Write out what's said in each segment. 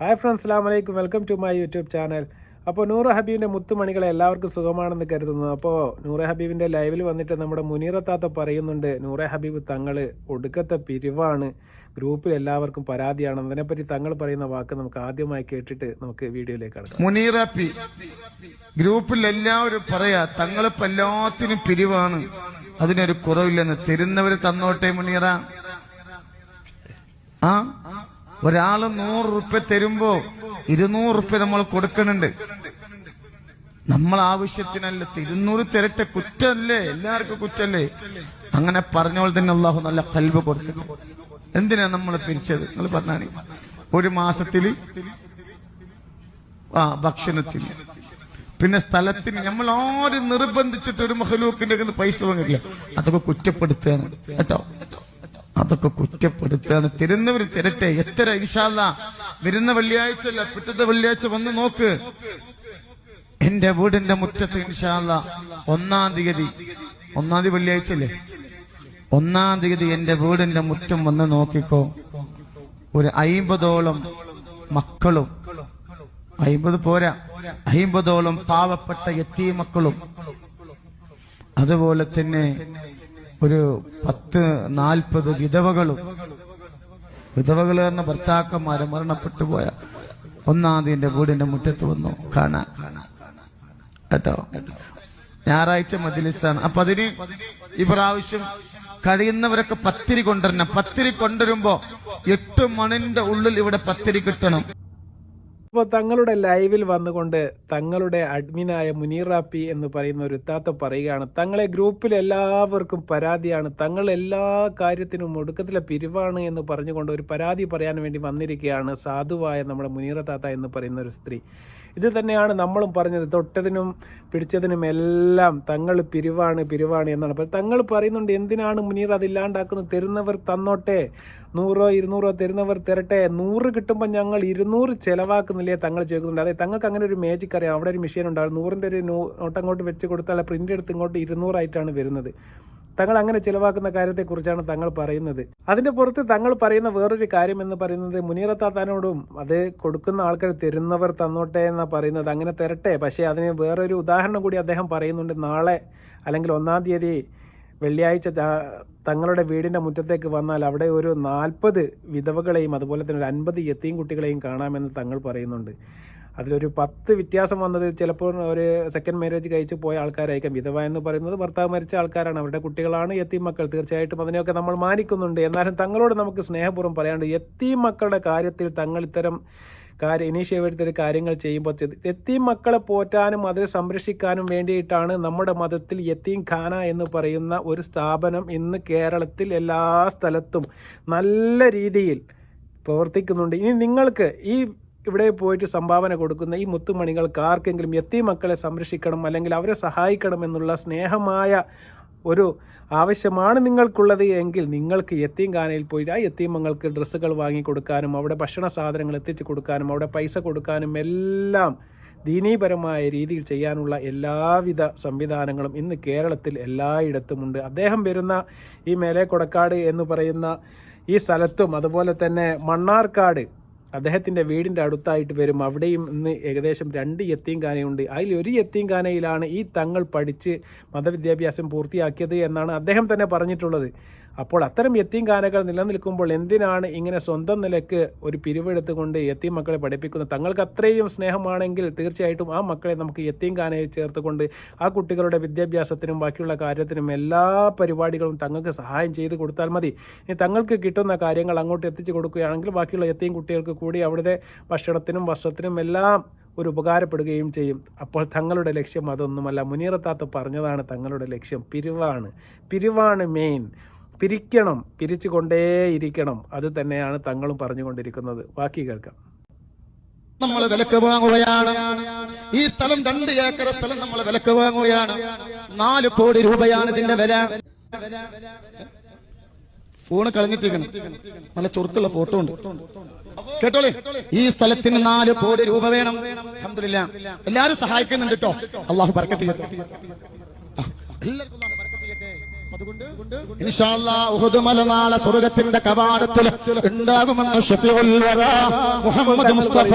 Hi friends അസ്സാം വലൈക്കും welcome to my YouTube channel അപ്പോൾ നൂറ് ഹബീബിന്റെ മുത്തുമണികളെ എല്ലാവർക്കും സുഖമാണെന്ന് കരുതുന്നു. അപ്പോൾ നൂറെ ഹബീബിന്റെ ലൈവിൽ വന്നിട്ട് നമ്മുടെ മുനീറത്താത്ത പറയുന്നുണ്ട് നൂറെ ഹബീബ് തങ്ങൾ ഒടുക്കത്തെ പിരിവാണ്. ഗ്രൂപ്പിൽ എല്ലാവർക്കും പരാതിയാണ്. അതിനെപ്പറ്റി തങ്ങൾ പറയുന്ന വാക്ക് നമുക്ക് ആദ്യമായി കേട്ടിട്ട് നമുക്ക് വീഡിയോയിലേക്ക് കടക്കാം. മുനീറ പി ഗ്രൂപ്പിൽ എല്ലാവരും പറയാ തങ്ങളിപ്പോ എല്ലാത്തിനും പിരിവാണ്. അതിനൊരു കുറവില്ലെന്ന്. തരുന്നവര് തന്നോട്ടെ മുനീറ. ആ? ഒരാൾ നൂറ് റുപ്യ തരുമ്പോ ഇരുന്നൂറ് റുപ്യ നമ്മൾ കൊടുക്കണുണ്ട്. നമ്മൾ ആവശ്യത്തിനല്ല ഇരുന്നൂറ് തരട്ടെ കുറ്റല്ലേ എല്ലാവർക്കും കുറ്റല്ലേ അങ്ങനെ പറഞ്ഞോൾ തന്നെ അള്ളാഹു നല്ല കൽവ് കൊടുക്കും എന്തിനാ നമ്മൾ പിരിച്ചത്? നിങ്ങൾ പറഞ്ഞാണ്. ഒരു മാസത്തിൽ ആ ഭക്ഷണത്തിന്. പിന്നെ സ്ഥലത്തിന് നമ്മൾ ആരും നിർബന്ധിച്ചിട്ട് ഒരു മഹലൂക്കിന്റെ പൈസ വാങ്ങില്ല അതൊക്കെ കുറ്റപ്പെടുത്തുകയാണ്. കേട്ടോ? അതൊക്കെ കുറ്റപ്പെടുത്തുകയാണ്. തിരുന്നവര് തിരട്ടെ. എത്ര ഇൻഷാല്ല വരുന്ന വെള്ളിയാഴ്ച അല്ല പിറ്റത്തെ വെള്ളിയാഴ്ച വന്ന് നോക്ക്. എന്റെ വീടിന്റെ മുറ്റത്ത് ഇൻഷാല്ല ഒന്നാം തീയതി ഒന്നാം തീയതി വെള്ളിയാഴ്ച അല്ലേ ഒന്നാം തീയതി എന്റെ വീടിന്റെ മുറ്റം വന്ന് നോക്കിക്കോ. ഒരു അയിമ്പതോളം മക്കളും. അയിമ്പത് പോരാ. അയിമ്പതോളം പാവപ്പെട്ട എത്തിയ മക്കളും. അതുപോലെ തന്നെ ഒരു പത്ത് നാൽപ്പത് വിധവകളും. വിധവകൾ പറഞ്ഞ ഭർത്താക്കന്മാര് മരണപ്പെട്ടു പോയ ഒന്നാം തീയതി വീടിന്റെ മുറ്റത്ത് വന്നു കാണാൻ. കേട്ടോ? ഞായറാഴ്ച മജിലിസാണ്. അപ്പൊ അതിന് ഇപ്രാവശ്യം കഴിയുന്നവരൊക്കെ പത്തിരി കൊണ്ടുവരണം. പത്തിരി കൊണ്ടുവരുമ്പോ എട്ട് മണിന്റെ ഉള്ളിൽ ഇവിടെ പത്തിരി കിട്ടണം. അപ്പോൾ തങ്ങളുടെ ലൈവിൽ വന്നുകൊണ്ട് തങ്ങളുടെ അഡ്മിനായ മുനീറാപ്പി എന്ന് പറയുന്ന ഒരു ഇത്താത്ത പറയുകയാണ് തങ്ങളെ ഗ്രൂപ്പിൽ എല്ലാവർക്കും പരാതിയാണ് തങ്ങൾ എല്ലാ കാര്യത്തിനും ഒടുക്കത്തിലെ പിരിവാണ് എന്ന് പറഞ്ഞുകൊണ്ട് ഒരു പരാതി പറയാൻ വേണ്ടി വന്നിരിക്കുകയാണ് സാധുവായ നമ്മുടെ മുനീറ താത്ത എന്ന് പറയുന്ന ഒരു സ്ത്രീ. ഇത് തന്നെയാണ് നമ്മളും പറഞ്ഞത്. തൊട്ടതിനും പിടിച്ചതിനും എല്ലാം തങ്ങൾ പിരിവാണ് പിരിവാണ് എന്നാണ്. അപ്പോൾ തങ്ങൾ പറയുന്നുണ്ട് എന്തിനാണ് മുനീർ അതില്ലാണ്ടാക്കുന്നത് തരുന്നവർ തന്നോട്ടെ. നൂറോ ഇരുന്നൂറോ തരുന്നവർ തരട്ടെ. നൂറ് കിട്ടുമ്പോൾ ഞങ്ങൾ ഇരുന്നൂറ് ചിലവാക്കുന്നില്ലേ? തങ്ങൾ ചേർക്കുന്നുണ്ട് അതെ തങ്ങൾക്ക് അങ്ങനെ ഒരു മേജിക് അറിയാം. അവിടെ ഒരു മെഷീൻ ഉണ്ടാകും നൂറിന്റെ ഒരു നോട്ട് അങ്ങോട്ട് വെച്ച് കൊടുത്താൽ പ്രിന്റ് എടുത്ത് ഇങ്ങോട്ട് ഇരുന്നൂറായിട്ടാണ് വരുന്നത്. തങ്ങൾ അങ്ങനെ ചിലവാക്കുന്ന കാര്യത്തെക്കുറിച്ചാണ് തങ്ങൾ പറയുന്നത്. അതിന്റെ പുറത്ത് തങ്ങൾ പറയുന്ന വേറൊരു കാര്യം എന്ന് പറയുന്നത് മുനീറത്താത്താനോടും അത് കൊടുക്കുന്ന ആൾക്കാർ തരുന്നവർ തന്നോട്ടെ എന്നാണ് പറയുന്നത്. അങ്ങനെ തരട്ടെ. പക്ഷേ അതിന് വേറൊരു ഉദാഹരണം കൂടി അദ്ദേഹം പറയുന്നുണ്ട്. നാളെ അല്ലെങ്കിൽ ഒന്നാം തീയതി വെള്ളിയാഴ്ച തങ്ങളുടെ വീടിന്റെ മുറ്റത്തേക്ക് വന്നാൽ അവിടെ ഒരു നാൽപ്പത് വിധവകളെയും അതുപോലെ തന്നെ ഒരു അൻപത് യത്തീം കുട്ടികളെയും കാണാമെന്ന് തങ്ങൾ പറയുന്നുണ്ട്. അതിലൊരു പത്ത് വ്യത്യാസം വന്നത് ചിലപ്പോൾ ഒരു സെക്കൻഡ് മാരേജ് കഴിച്ച് പോയ ആൾക്കാരായിരിക്കും. വിധവ എന്ന് പറയുന്നത് ഭർത്താവ് മരിച്ച ആൾക്കാരാണ്. അവരുടെ കുട്ടികളാണ് എത്തി മക്കൾ. തീർച്ചയായിട്ടും അതിനെയൊക്കെ നമ്മൾ മാനിക്കുന്നുണ്ട്. എന്നാലും തങ്ങളോട് നമുക്ക് സ്നേഹപൂർവം പറയാണ്ട് എത്തി മക്കളുടെ കാര്യത്തിൽ തങ്ങൾ ഇത്തരം കാര്യം എടുത്തൊരു കാര്യങ്ങൾ ചെയ്യുമ്പോൾ എത്തി മക്കളെ പോറ്റാനും അതിനെ സംരക്ഷിക്കാനും വേണ്ടിയിട്ടാണ് നമ്മുടെ മതത്തിൽ എത്തീം ഖാന എന്ന് പറയുന്ന ഒരു സ്ഥാപനം ഇന്ന് കേരളത്തിൽ എല്ലാ സ്ഥലത്തും നല്ല രീതിയിൽ പ്രവർത്തിക്കുന്നുണ്ട്. ഇനി നിങ്ങൾക്ക് ഈ ഇവിടെ പോയിട്ട് സംഭാവന കൊടുക്കുന്ന ഈ മുത്തുമണികൾക്ക് ആർക്കെങ്കിലും എത്തി മക്കളെ സംരക്ഷിക്കണം അല്ലെങ്കിൽ അവരെ സഹായിക്കണം എന്നുള്ള സ്നേഹമായ ഒരു ആവശ്യമാണ് നിങ്ങൾക്കുള്ളത് എങ്കിൽ നിങ്ങൾക്ക് എത്തീംഖാനയിൽ പോയി ആ എത്തീമങ്ങൾക്ക് ഡ്രസ്സുകൾ വാങ്ങി കൊടുക്കാനും അവിടെ ഭക്ഷണ സാധനങ്ങൾ എത്തിച്ചു കൊടുക്കാനും അവിടെ പൈസ കൊടുക്കാനും എല്ലാം ദീനീപരമായ രീതിയിൽ ചെയ്യാനുള്ള എല്ലാവിധ സംവിധാനങ്ങളും ഇന്ന് കേരളത്തിൽ എല്ലായിടത്തുമുണ്ട് അദ്ദേഹം വരുന്ന ഈ മേലെ കൊടക്കാട് എന്ന് പറയുന്ന ഈ സ്ഥലത്തും അതുപോലെ തന്നെ മണ്ണാർക്കാട് അദ്ദേഹത്തിന്റെ വീടിന്റെ അടുത്തായിട്ട് വരും. അവിടെയും ഇന്ന് ഏകദേശം രണ്ട് യത്തീംഖാനയുണ്ട് അതിൽ ഒരു യത്തീംഖാനയിലാണ് ഈ തങ്ങൾ പഠിച്ച് മതവിദ്യാഭ്യാസം പൂർത്തിയാക്കിയത് എന്നാണ് അദ്ദേഹം തന്നെ പറഞ്ഞിട്ടുള്ളത്. അപ്പോൾ അത്തരം യത്തീംഖാനകൾ നിലനിൽക്കുമ്പോൾ എന്തിനാണ് ഇങ്ങനെ സ്വന്തം നിലയ്ക്ക് ഒരു പിരിവെടുത്തുകൊണ്ട് യത്തീം മക്കളെ പഠിപ്പിക്കുന്നത്? തങ്ങൾക്ക് അത്രയും സ്നേഹമാണെങ്കിൽ തീർച്ചയായിട്ടും ആ മക്കളെ നമുക്ക് യത്തീംഖാനയിൽ ചേർത്തുകൊണ്ട് ആ കുട്ടികളുടെ വിദ്യാഭ്യാസത്തിനും ബാക്കിയുള്ള കാര്യത്തിനും എല്ലാ പരിപാടികളും തങ്ങൾക്ക് സഹായം ചെയ്ത് കൊടുത്താൽ മതി. ഇനി തങ്ങൾക്ക് കിട്ടുന്ന കാര്യങ്ങൾ അങ്ങോട്ട് എത്തിച്ചു കൊടുക്കുകയാണെങ്കിൽ ബാക്കിയുള്ള എത്തിയും കുട്ടികൾക്ക് കൂടി അവിടുത്തെ ഭക്ഷണത്തിനും വസ്ത്രത്തിനും എല്ലാം ഒരു ഉപകാരപ്പെടുകയും ചെയ്യും. അപ്പോൾ തങ്ങളുടെ ലക്ഷ്യം അതൊന്നുമല്ല. മുനീറത്താത്ത് പറഞ്ഞതാണ് തങ്ങളുടെ ലക്ഷ്യം. പിരിവാണ്. പിരിവാണ് മെയിൻ പിരിക്കണം പിരിച്ചു കൊണ്ടേയിരിക്കണം അത് തന്നെയാണ് തങ്ങളും പറഞ്ഞുകൊണ്ടിരിക്കുന്നത്. ബാക്കി കേൾക്കാം. നമ്മൾ വിലക്ക് വാങ്ങുകയാണ്. ഈ സ്ഥലം രണ്ട് ഏക്കർ സ്ഥലം നമ്മൾ വിലക്ക് വാങ്ങുകയാണ്. നാല് കോടി രൂപയാണ് ഇതിന്റെ വില. ഫോണ് കളഞ്ഞിട്ടിരിക്കണം നല്ല ചുരുക്കുള്ള ഫോട്ടോ ഉണ്ട്. കേട്ടോളെ? ഈ സ്ഥലത്തിന് നാല് കോടി രൂപ വേണം. അഹമ്മദില്ല എല്ലാരും സഹായിക്കുന്നുണ്ട് കേട്ടോ. അള്ളാഹു ചെയ്യട്ടെ. എല്ലാവർക്കും അല്ലാഹു ബർക്കത്ത് ഇൻഷാ അല്ലാ ഉഹുദ് മല നാളെ സ്വർഗത്തിന്റെ കവാടത്തിൽ ഉണ്ടാകുമെന്ന് മുഹമ്മദ് മുസ്തഫ.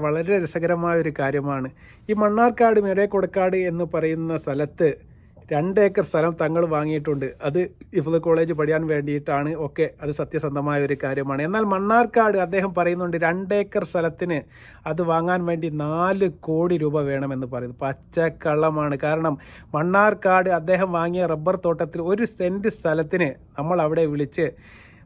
വളരെ രസകരമായ ഒരു കാര്യമാണ്. ഈ മണ്ണാർക്കാട് മേരെ കൊടക്കാട് എന്ന് പറയുന്ന സ്ഥലത്ത് രണ്ട് ഏക്കർ സ്ഥലം തങ്ങൾ വാങ്ങിയിട്ടുണ്ട്. അത് ഇഫ്ദ് കോളേജ് പഠിയാൻ വേണ്ടിയിട്ടാണ് ഒക്കെ അത് സത്യസന്ധമായ ഒരു കാര്യമാണ്. എന്നാൽ മണ്ണാർക്കാട് അദ്ദേഹം പറയുന്നുണ്ട് രണ്ട് ഏക്കർ സ്ഥലത്തിന് അത് വാങ്ങാൻ വേണ്ടി നാല് കോടി രൂപ വേണമെന്ന് പറയുന്നു. പച്ചക്കള്ളമാണ്. കാരണം മണ്ണാർക്കാട് അദ്ദേഹം വാങ്ങിയ റബ്ബർ തോട്ടത്തിൽ ഒരു സെന്റ് സ്ഥലത്തിന് നമ്മൾ അവിടെ വിളിച്ച്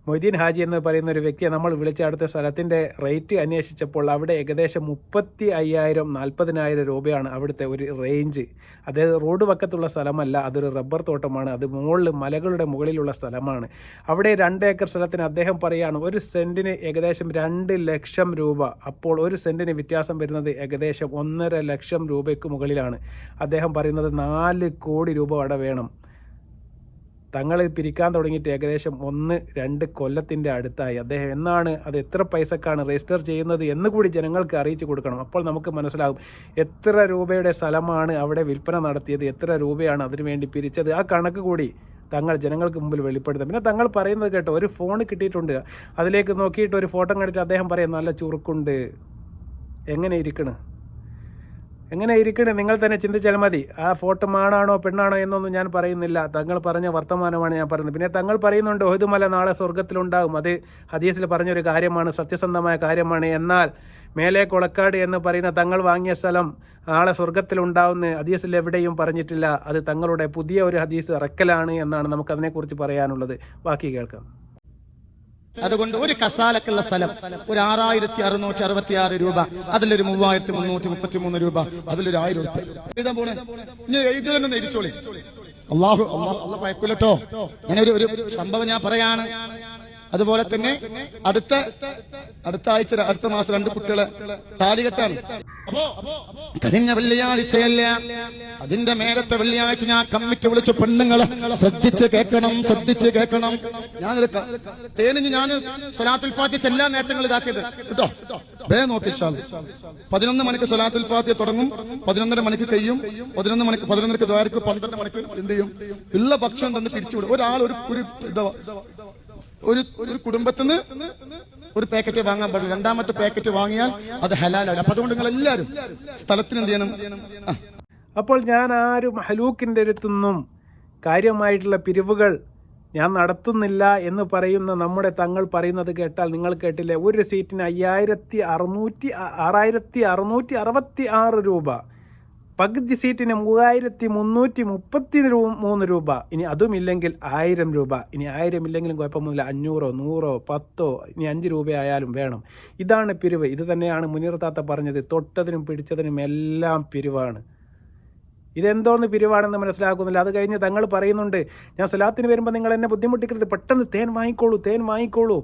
മൊയ്തീൻ ഹാജി എന്ന് പറയുന്ന ഒരു വ്യക്തിയെ നമ്മൾ വിളിച്ച അടുത്ത സ്ഥലത്തിന്റെ റേറ്റ് അന്വേഷിച്ചപ്പോൾ അവിടെ ഏകദേശം മുപ്പത്തി അയ്യായിരം നാൽപ്പതിനായിരം രൂപയാണ് അവിടുത്തെ ഒരു റേഞ്ച് അതായത് റോഡ് പക്കത്തുള്ള സ്ഥലമല്ല അതൊരു റബ്ബർ തോട്ടമാണ് അത് മുകളിൽ മലകളുടെ മുകളിലുള്ള സ്ഥലമാണ്. അവിടെ രണ്ട് ഏക്കർ സ്ഥലത്തിന് അദ്ദേഹം പറയുകയാണ് ഒരു സെന്റിന് ഏകദേശം രണ്ട് ലക്ഷം രൂപ. അപ്പോൾ ഒരു സെന്റിന് വ്യത്യാസം വരുന്നത് ഏകദേശം ഒന്നര ലക്ഷം രൂപയ്ക്ക് മുകളിലാണ്. അദ്ദേഹം പറയുന്നത് നാല് കോടി രൂപ അവിടെ വേണം. തങ്ങൾ പിരിക്കാൻ തുടങ്ങിയിട്ട് ഏകദേശം ഒന്ന് രണ്ട് കൊല്ലത്തിന്റെ അടുത്തായി. അദ്ദേഹം എന്നാണ് അത് എത്ര പൈസക്കാണ് രജിസ്റ്റർ ചെയ്യുന്നത് എന്ന് കൂടി ജനങ്ങൾക്ക് അറിയിച്ചു കൊടുക്കണം. അപ്പോൾ നമുക്ക് മനസ്സിലാകും എത്ര രൂപയുടെ സ്ഥലമാണ് അവിടെ വിൽപ്പന നടത്തിയത് എത്ര രൂപയാണ് അതിനു വേണ്ടി പിരിച്ചത്. ആ കണക്ക് കൂടി തങ്ങൾ ജനങ്ങൾക്ക് മുമ്പിൽ വെളിപ്പെടുത്തും. പിന്നെ തങ്ങൾ പറയുന്നത് കേട്ടോ ഒരു ഫോൺ കിട്ടിയിട്ടുണ്ട്. അതിലേക്ക് നോക്കിയിട്ട് ഒരു ഫോട്ടോ കണ്ടിട്ട് അദ്ദേഹം പറയും നല്ല ചുറുക്കുണ്ട്. എങ്ങനെ ഇരിക്കണ്? എങ്ങനെ ഇരിക്കണേ നിങ്ങൾ തന്നെ ചിന്തിച്ചാൽ മതി. ആ ഫോട്ടോ ആണാണോ പെണ്ണാണോ എന്നൊന്നും ഞാൻ പറയുന്നില്ല. തങ്ങൾ പറഞ്ഞ വർത്തമാനമാണ് ഞാൻ പറയുന്നത്. പിന്നെ തങ്ങൾ പറയുന്നുണ്ട് ഒഹുദുമല നാളെ സ്വർഗത്തിലുണ്ടാകും അത് ഹദീസിൽ പറഞ്ഞൊരു കാര്യമാണ് സത്യസന്ധമായ കാര്യമാണ്. എന്നാൽ മേലെ കൊളക്കാട് എന്ന് പറയുന്ന തങ്ങൾ വാങ്ങിയ സ്ഥലം നാളെ സ്വർഗത്തിലുണ്ടാവുമെന്ന് ഹദീസിൽ എവിടെയും പറഞ്ഞിട്ടില്ല. അത് തങ്ങളുടെ പുതിയ ഒരു ഹദീസ് ഇറക്കലാണ് എന്നാണ് നമുക്കതിനെക്കുറിച്ച് പറയാനുള്ളത്. ബാക്കി കേൾക്കാം. അതുകൊണ്ട് ഒരു കസാലക്കുള്ള സ്ഥലം ഒരു ആറായിരത്തി അറുന്നൂറ്റി അറുപത്തി ആറ് രൂപ. അതിലൊരു മൂവായിരത്തി മുന്നൂറ്റി മുപ്പത്തി മൂന്ന് രൂപ. അതിലൊരു ആയിരം രൂപ എഴുതാൻ പോണേ? ഇനി എഴുതിച്ചോളി അള്ളാഹു അള്ളാഹു അള്ള പയക്കൂലട്ടോ. ഞാൻ ഒരു സംഭവം ഞാൻ പറയാണ്. അതുപോലെ തന്നെ അടുത്ത അടുത്ത ആഴ്ച അടുത്ത മാസം രണ്ട് കുട്ടികളെ താലികെട്ടാണ് കഴിഞ്ഞ വെള്ളിയാഴ്ചയല്ല? അതിന്റെ മേലത്തെ വെള്ളിയാഴ്ച ഞാൻ കമ്മിറ്റി വിളിച്ചു പെണ്ണുങ്ങളെ ശ്രദ്ധിച്ച് കേൾക്കണം ശ്രദ്ധിച്ച് കേൾക്കണം. ഞാൻ തേനിഞ്ഞ് ഞാൻ സലാത്തുൽ ഫാത്തി എല്ലാ നേട്ടങ്ങളും ഇതാക്കിയത്. കേട്ടോ? വേ നോക്കി പതിനൊന്ന് മണിക്ക് സലാത്തുൽ ഫാത്തി തുടങ്ങും പതിനൊന്നര മണിക്ക് കഴിയും പതിനൊന്ന് മണിക്ക് പതിനൊന്നരക്ക് ദ്വാരക്ക് പന്ത്രണ്ട് മണിക്ക് എന്ത് ചെയ്യും? ഉള്ള ഭക്ഷണം തന്നെ പിരിച്ചുവിടും ഒരാൾ ഒരു ഒരു ഒരു ഒരു കുടുംബത്തിൽ നിന്ന് ഒരു പാക്കറ്റ് വാങ്ങാൻ പാടില്ല. രണ്ടാമത്തെ പാക്കറ്റ് വാങ്ങിയാൽ അത് ഹലാലാണ് അപ്പൊ അതുകൊണ്ട് നിങ്ങൾ എല്ലാവരും സ്ഥലത്തിന് എന്ത് ചെയ്യണം? അപ്പോൾ ഞാൻ ആരും ഹലൂക്കിന്റെ അടുത്തുനിന്നും കാര്യമായിട്ടുള്ള പിരിവുകൾ ഞാൻ നടത്തുന്നില്ല എന്ന് പറയുന്ന നമ്മുടെ തങ്ങൾ പറയുന്നത് കേട്ടാൽ നിങ്ങൾ കേട്ടില്ലേ? ഒരു സീറ്റിന് അയ്യായിരത്തി അറുന്നൂറ്റി ആറായിരത്തി അറുന്നൂറ്റി അറുപത്തി ആറ് രൂപ. പകുതി സീറ്റിന് മൂവായിരത്തി മുന്നൂറ്റി മുപ്പത്തി മൂന്ന് രൂപ. ഇനി അതുമില്ലെങ്കിൽ ആയിരം രൂപ. ഇനി ആയിരം ഇല്ലെങ്കിലും കുഴപ്പമൊന്നുമില്ല. അഞ്ഞൂറോ നൂറോ പത്തോ ഇനി അഞ്ച് രൂപയായാലും വേണം. ഇതാണ് പിരിവ്. ഇത് തന്നെയാണ് മുനീർ താത്ത പറഞ്ഞത്. തൊട്ടതിനും പിടിച്ചതിനും എല്ലാം പിരിവാണ്. ഇതെന്തോന്ന് പിരിവാണെന്ന് മനസ്സിലാക്കുന്നില്ല. അത് കഴിഞ്ഞ് തങ്ങൾ പറയുന്നുണ്ട് ഞാൻ സലാത്തിന് വരുമ്പോൾ നിങ്ങൾ എന്നെ ബുദ്ധിമുട്ടിക്കരുത്. പെട്ടെന്ന് തേൻ വാങ്ങിക്കോളൂ തേൻ വാങ്ങിക്കോളൂ.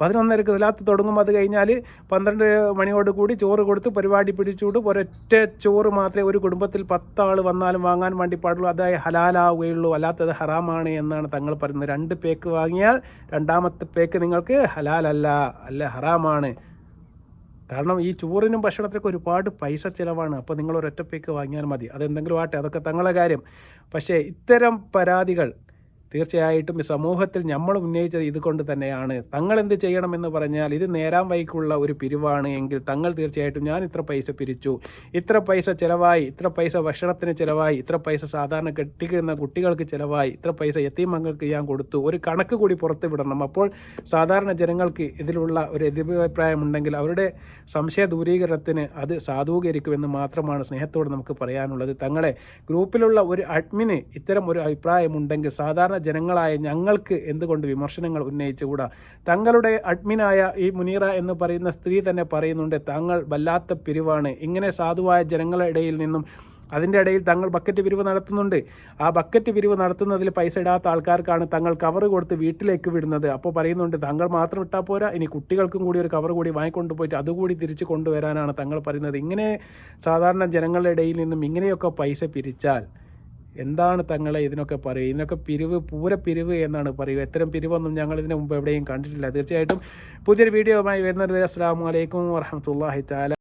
പതിനൊന്നരക്ക് സലാത്ത് തുടങ്ങും. അത് കഴിഞ്ഞാൽ പന്ത്രണ്ട് മണിയോട് കൂടി ചോറ് കൊടുത്ത് പരിപാടി പിടിച്ചുകൊണ്ട് ഒരൊറ്റ ചോറ് മാത്രമേ ഒരു കുടുംബത്തിൽ പത്താൾ വന്നാലും വാങ്ങാൻ വേണ്ടി പാടുള്ളൂ. അതായത് ഹലാലാവുകയുള്ളൂ. അല്ലാത്തത് ഹറാമാണ് എന്നാണ് തങ്ങൾ പറയുന്നത്. രണ്ട് പേക്ക് വാങ്ങിയാൽ രണ്ടാമത്തെ പേക്ക് നിങ്ങൾക്ക് ഹലാലല്ല അല്ല ഹറാമാണ്. കാരണം ഈ ചോറിനും ഭക്ഷണത്തിനൊക്കെ ഒരുപാട് പൈസ ചിലവാണ്. അപ്പോൾ നിങ്ങൾ ഒരൊറ്റ പേക്ക് വാങ്ങിയാൽ മതി. അതെന്തെങ്കിലും ആട്ടെ അതൊക്കെ തങ്ങളുടെ കാര്യം. പക്ഷേ ഇത്തരം പരാതികൾ തീർച്ചയായിട്ടും ഈ സമൂഹത്തിൽ നമ്മൾ ഉന്നയിച്ചത് ഇതുകൊണ്ട് തന്നെയാണ്. തങ്ങൾ എന്ത് ചെയ്യണമെന്ന് പറഞ്ഞാൽ ഇത് നേരാൻ വൈക്കുള്ള ഒരു പിരിവാണ് എങ്കിൽ തങ്ങൾ തീർച്ചയായിട്ടും ഞാൻ ഇത്ര പൈസ പിരിച്ചു. ഇത്ര പൈസ ചിലവായി. ഇത്ര പൈസ ഭക്ഷണത്തിന് ചിലവായി. ഇത്ര പൈസ സാധാരണ കെട്ടിക്കുന്ന കുട്ടികൾക്ക് ചിലവായി. ഇത്ര പൈസ എത്തിമങ്ങൾക്ക് ഞാൻ കൊടുത്തു. ഒരു കണക്ക് കൂടി പുറത്ത് വിടണം. അപ്പോൾ സാധാരണ ജനങ്ങൾക്ക് ഇതിലുള്ള ഒരു എതിരഭിപ്രായമുണ്ടെങ്കിൽ അവരുടെ സംശയ ദൂരീകരണത്തിന് അത് സാധൂകരിക്കുമെന്ന് മാത്രമാണ് സ്നേഹത്തോട് നമുക്ക് പറയാനുള്ളത്. തങ്ങളെ ഗ്രൂപ്പിലുള്ള ഒരു അഡ്മിന് ഇത്തരം ഒരു അഭിപ്രായമുണ്ടെങ്കിൽ സാധാരണ ജനങ്ങളായ ഞങ്ങൾക്ക് എന്തുകൊണ്ട് വിമർശനങ്ങൾ ഉന്നയിച്ചുകൂടാ? തങ്ങളുടെ അഡ്മിനായ ഈ മുനീറ എന്ന് പറയുന്ന സ്ത്രീ തന്നെ പറയുന്നുണ്ട് താങ്കൾ വല്ലാത്ത പിരിവാണ്. ഇങ്ങനെ സാധുവായ ജനങ്ങളുടെ ഇടയിൽ നിന്നും അതിന്റെ ഇടയിൽ തങ്ങൾ ബക്കറ്റ് പിരിവ് നടത്തുന്നുണ്ട്. ആ ബക്കറ്റ് പിരിവ് നടത്തുന്നതിൽ പൈസ ഇടാത്ത ആൾക്കാർക്കാണ് തങ്ങൾ കവർ കൊടുത്ത് വീട്ടിലേക്ക് വിടുന്നത്. അപ്പോൾ പറയുന്നുണ്ട് തങ്ങൾ മാത്രം ഇട്ടാൽ പോരാ ഇനി കുട്ടികൾക്കും കൂടി ഒരു കവർ കൂടി വാങ്ങിക്കൊണ്ട് പോയിട്ട് അതുകൂടി തിരിച്ച് കൊണ്ടുവരാനാണ് തങ്ങൾ പറയുന്നത്. ഇങ്ങനെ സാധാരണ ജനങ്ങളുടെ ഇടയിൽ നിന്നും ഇങ്ങനെയൊക്കെ പൈസ പിരിച്ചാൽ എന്താണ് തങ്ങളെ ഇതിനൊക്കെ പറയുക? ഇതിനൊക്കെ പിരിവ് പൂര പിരിവ് എന്നാണ് പറയുക. ഇത്തരം പിരിവൊന്നും ഞങ്ങൾ ഇതിനു മുമ്പ് എവിടെയും കണ്ടിട്ടില്ല. തീർച്ചയായിട്ടും പുതിയൊരു ആയി വരുന്നവരെ അസ്സാം വലൈക്കും വറഹമത്തല്ലാഹി താല